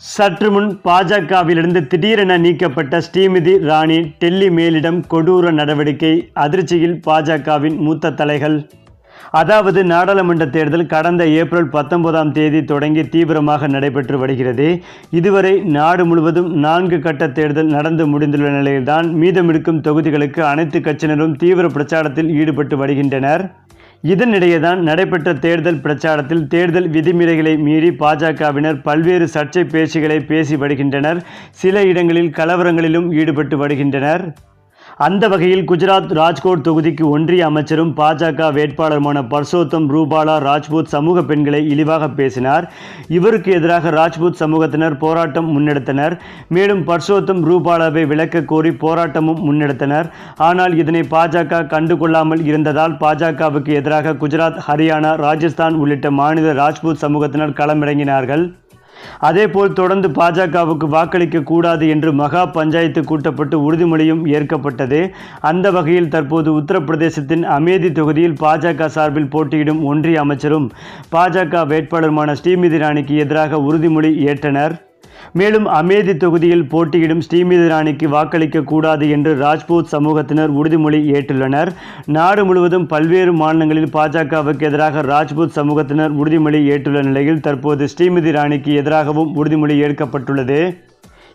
சற்று முன் பாஜகவிலிருந்து திடீரென நீக்கப்பட்ட ஸ்ரீமதி ராணி டெல்லி மேலிடம் கொடூர நடவடிக்கை அதிர்ச்சியில் பாஜகவின் மூத்த தலைகள். அதாவது நாடாளுமன்ற தேர்தல் கடந்த ஏப்ரல் பத்தொன்பதாம் தேதி தொடங்கி தீவிரமாக நடைபெற்று வருகிறது. இதுவரை நாடு முழுவதும் நான்கு கட்ட தேர்தல் நடந்து முடிந்துள்ள நிலையில்தான் மீதமிருக்கும் தொகுதிகளுக்கு அனைத்து கட்சியினரும் தீவிர பிரச்சாரத்தில் ஈடுபட்டு வருகின்றனர். இதனிடையேதான் நடைபெற்ற தேர்தல் பிரச்சாரத்தில் தேர்தல் விதிமுறைகளை மீறி பாஜகவினர் பல்வேறு சர்ச்சை பேச்சுகளை பேசி வருகின்றனர். சில இடங்களில் கலவரங்களிலும் ஈடுபட்டு வருகின்றனர். அந்த வகையில் குஜராத் ராஜ்கோட் தொகுதிக்கு ஒன்றிய அமைச்சரும் பாஜக வேட்பாளருமான பர்சோத்தம் ரூபாலா ராஜ்பூத் சமூக பெண்களை இழிவாக பேசினார். இவருக்கு எதிராக ராஜ்பூத் சமூகத்தினர் போராட்டம் முன்னெடுத்தனர். மேலும் பர்சோத்தம் ரூபாலாவை விளக்க கோரி போராட்டமும் முன்னெடுத்தனர். ஆனால் இதனை பாஜக கண்டுகொள்ளாமல் இருந்ததால் பாஜகவுக்கு எதிராக குஜராத் ஹரியானா ராஜஸ்தான் உள்ளிட்ட மாநில ராஜ்பூத் சமூகத்தினர் களமிறங்கினார்கள். அதேபோல் தொடர்ந்து பாஜகவுக்கு வாக்களிக்க கூடாது என்று மகா பஞ்சாயத்து கூட்டப்பட்டு உறுதிமொழியும் ஏற்கப்பட்டது. அந்த வகையில் தற்போது உத்தரப்பிரதேசத்தின் அமேதி தொகுதியில் பாஜக சார்பில் போட்டியிடும் ஒன்றிய அமைச்சரும் பாஜக வேட்பாளருமான ஸ்ரீமதி ராணிக்கு எதிராக உறுதிமொழி ஏற்றனர். மேலும் அமேதி தொகுதியில் போட்டியிடும் ஸ்ரீமதி ராணிக்கு வாக்களிக்க கூடாது என்று ராஜ்பூத் சமூகத்தினர் உறுதிமொழி ஏற்றுள்ளனர். நாடு முழுவதும் பல்வேறு மாநிலங்களில் பாஜகவுக்கு எதிராக ராஜ்பூத் சமூகத்தினர் உறுதிமொழி ஏற்றுள்ள நிலையில் தற்போது ஸ்ரீமதி ராணிக்கு எதிராகவும் உறுதிமொழி ஏற்கப்பட்டுள்ளது.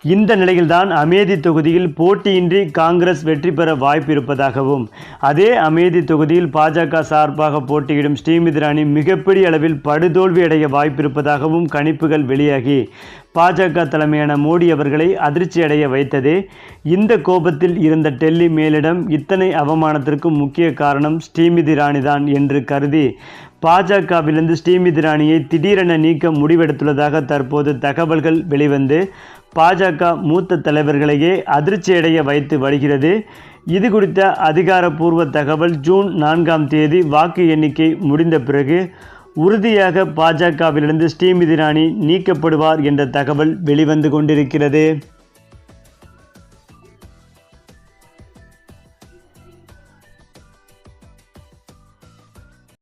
இந்த நிலையில்தான் அமேதி தொகுதியில் போட்டியின்றி காங்கிரஸ் வெற்றி பெற வாய்ப்பு இருப்பதாகவும் அதே அமேதி தொகுதியில் பாஜக சார்பாக போட்டியிடும் ஸ்ரீமதி ராணி மிகப்பெரிய அளவில் படுதோல்வி அடைய வாய்ப்பிருப்பதாகவும் கணிப்புகள் வெளியாகி பாஜக தலைமையான மோடி அவர்களை அதிர்ச்சியடைய வைத்ததே வைத்தது. இந்த கோபத்தில் இருந்த டெல்லி மேலிடம் இத்தனை அவமானத்திற்கு முக்கிய காரணம் ஸ்ரீமதி ராணிதான் என்று கருதி பாஜகவிலிருந்து ஸ்ரீமதி ராணியை திடீரென நீக்க முடிவெடுத்துள்ளதாக தற்போது தகவல்கள் வெளிவந்து பாஜக மூத்த தலைவர்களையே அதிர்ச்சியடைய வைத்து வருகிறது. இது குறித்த அதிகாரப்பூர்வ தகவல் ஜூன் நான்காம் தேதி வாக்கு எண்ணிக்கை முடிந்த பிறகு உறுதியாக பாஜகவிலிருந்து ஸ்ரீமதி ராணி நீக்கப்படுவார் என்ற தகவல் வெளிவந்து கொண்டிருக்கிறது.